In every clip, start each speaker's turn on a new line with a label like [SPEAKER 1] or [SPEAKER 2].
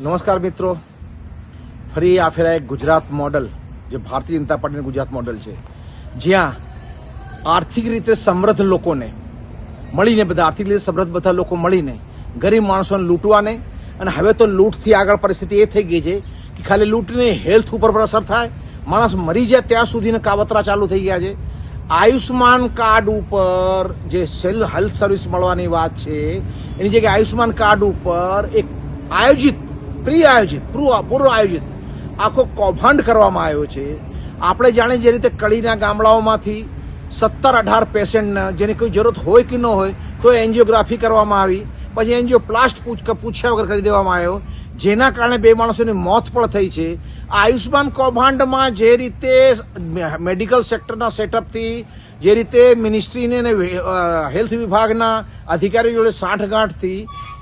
[SPEAKER 1] નમસ્કાર મિત્રો. ફરી આ ફેરા એક ગુજરાત મોડલ, જે ભારતીય જનતા પાર્ટીનું ગુજરાત મોડલ છે, જ્યાં આર્થિક રીતે સમૃદ્ધ લોકોને મળીને, બધા આર્થિક રીતે સમૃદ્ધ બધા લોકો મળીને, ગરીબ માણસોને લૂંટવાને, અને હવે તો લૂંટથી આગળ પરિસ્થિતિ એ થઈ ગઈ છે કે ખાલી લૂંટની હેલ્થ ઉપર પણ અસર થાય, માણસ મરી જાય ત્યાં સુધીને કાવતરા ચાલુ થઈ ગયા છે. આયુષ્માન કાર્ડ ઉપર જે સેલ હેલ્થ સર્વિસ મળવાની વાત છે, એની જગ્યાએ આયુષ્માન કાર્ડ ઉપર એક આયોજિત પ્રી આયોજિત પૂર્વ આયોજિત, આખો કૌભાંડ કરવામાં આવ્યો છે. આપણે જાણે જે રીતે કડીના ગામડાઓમાંથી સત્તર અઢાર પેશન્ટના જેની કોઈ જરૂરત હોય કે ન હોય, તો એન્જિયોગ્રાફી કરવામાં આવી. પછી એન્જિયો પ્લાસ્ટ પૂછ્યા વગર કરી દેવામાં આવ્યો. જેના કારણે બે માણસોની મોત પણ થઈ છે. આ આયુષ્માન કૌભાંડમાં જે રીતે મેડિકલ સેક્ટરના સેટઅપથી જે રીતે મિનિસ્ટ્રીને અને હેલ્થ વિભાગના અધિકારીઓ જોડે સાંઠગાંઠથી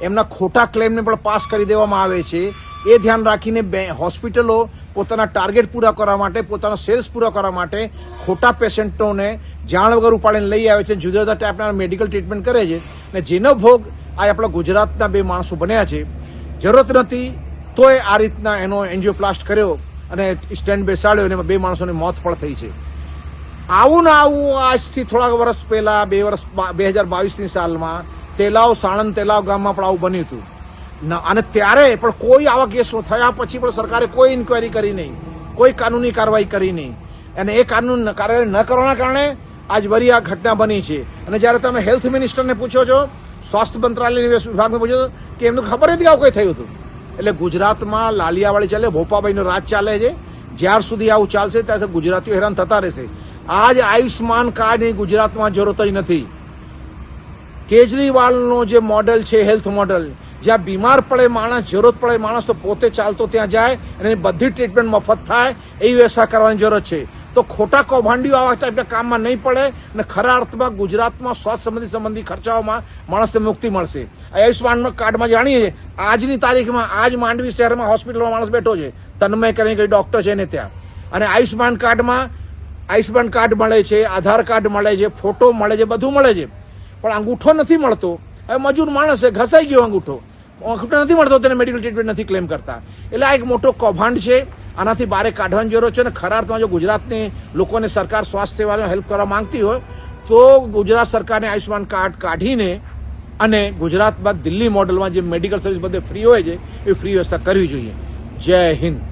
[SPEAKER 1] એમના ખોટા ક્લેમને પણ પાસ કરી દેવામાં આવે છે. એ ધ્યાન રાખીને બે હોસ્પિટલો પોતાના ટાર્ગેટ પૂરા કરવા માટે, પોતાના સેલ્સ પૂરા કરવા માટે ખોટા પેશન્ટોને જાણ વગર ઉપાડીને લઈ આવે છે. જુદા જુદા ટાઈપના મેડિકલ ટ્રીટમેન્ટ કરે છે. અને જેનો ભોગ આ આપણા ગુજરાતના બે માણસો બન્યા છે. જરૂરત નથી તોય આ રીતના એનો એન્જિયોપ્લાસ્ટ કર્યો અને સ્ટેન્ડ બેસાડ્યો અને બે માણસોની મોત પણ થઈ છે. આવું ને આવું આજથી થોડાક વર્ષ પહેલા, બે વર્ષ, બે હજાર બાવીસની સાલમાં તેલાવ સાણંદ તેલાવ ગામમાં પણ આવું બન્યું હતું. અને ત્યારે પણ કોઈ આવા કેસો થયા પછી પણ સરકારે કોઈ ઇન્ક્વાયરી કરી નહીં. કોઈ કાનૂની કાર્યવાહી કરી નહીં. અને એ કાનૂન કાર્યવાહી ન કરવાના કારણે આજ વરી આ ઘટના બની છે. અને જ્યારે તમે હેલ્થ મિનિસ્ટરને પૂછો છો, સ્વાસ્થ્ય મંત્રાલય વિભાગને પૂછો છો, કે એમને ખબર નથી કે આવું કંઈ થયું હતું. એટલે ગુજરાતમાં લાલિયાવાળી ચાલે, ભોપાભાઈનો રાજ ચાલે છે. જ્યાર સુધી આવું ચાલશે ત્યાં ગુજરાતીઓ હેરાન થતા રહેશે. આજ આયુષ્માન કાર્ડની ગુજરાતમાં જરૂરત જ નથી. કેજરીવાલનો જે મોડલ છે હેલ્થ મોડલ જ્યાં બીમાર પડે માણસ, જરૂરત પડે માણસ, તો પોતે ચાલતો ત્યાં જાય અને બધી ટ્રીટમેન્ટ મફત થાય, એવી વ્યવસ્થા કરવાની જરૂરત છે. તો ખોટા કૌભાંડીઓ આવા ટાઈપના કામમાં નહીં પડે અને ખરા અર્થમાં ગુજરાતમાં સ્વાસ્થ્ય સંબંધી સંબંધી ખર્ચાઓમાં માણસને મુક્તિ મળશે. આયુષ્માન કાર્ડમાં જાણીએ આજની તારીખમાં, આજ માંડવી શહેરમાં હોસ્પિટલમાં માણસ બેઠો છે. તન્મય કરીને કઈ ડોક્ટર છે ને ત્યાં. અને આયુષ્માન કાર્ડમાં આયુષ્માન કાર્ડ મળે છે, આધાર કાર્ડ મળે છે, ફોટો મળે છે, બધું મળે છે. પણ અંગૂઠો નથી મળતો. હવે મજૂર માણસ ઘસાઈ ગયો અંગૂઠો. અંગૂઠો નથી મળતો, તેને મેડિકલ ટ્રીટમેન્ટ નથી ક્લેમ કરતા. એટલે આ એક મોટો કૌભાંડ છે. આનાથી બહાર કાઢવાની જરૂર છે અને ખરા અર્થમાં જો ગુજરાતની લોકોને સરકાર સ્વાસ્થ્ય સેવાનો હેલ્પ કરવા માંગતી હોય, તો ગુજરાત સરકારને આયુષ્યમાન કાર્ડ કાઢીને અને ગુજરાત બાદ દિલ્હી મોડલમાં જે મેડિકલ સર્વિસ બધે ફ્રી હોય છે, એ ફ્રી વ્યવસ્થા કરવી જોઈએ. જય હિન્દ.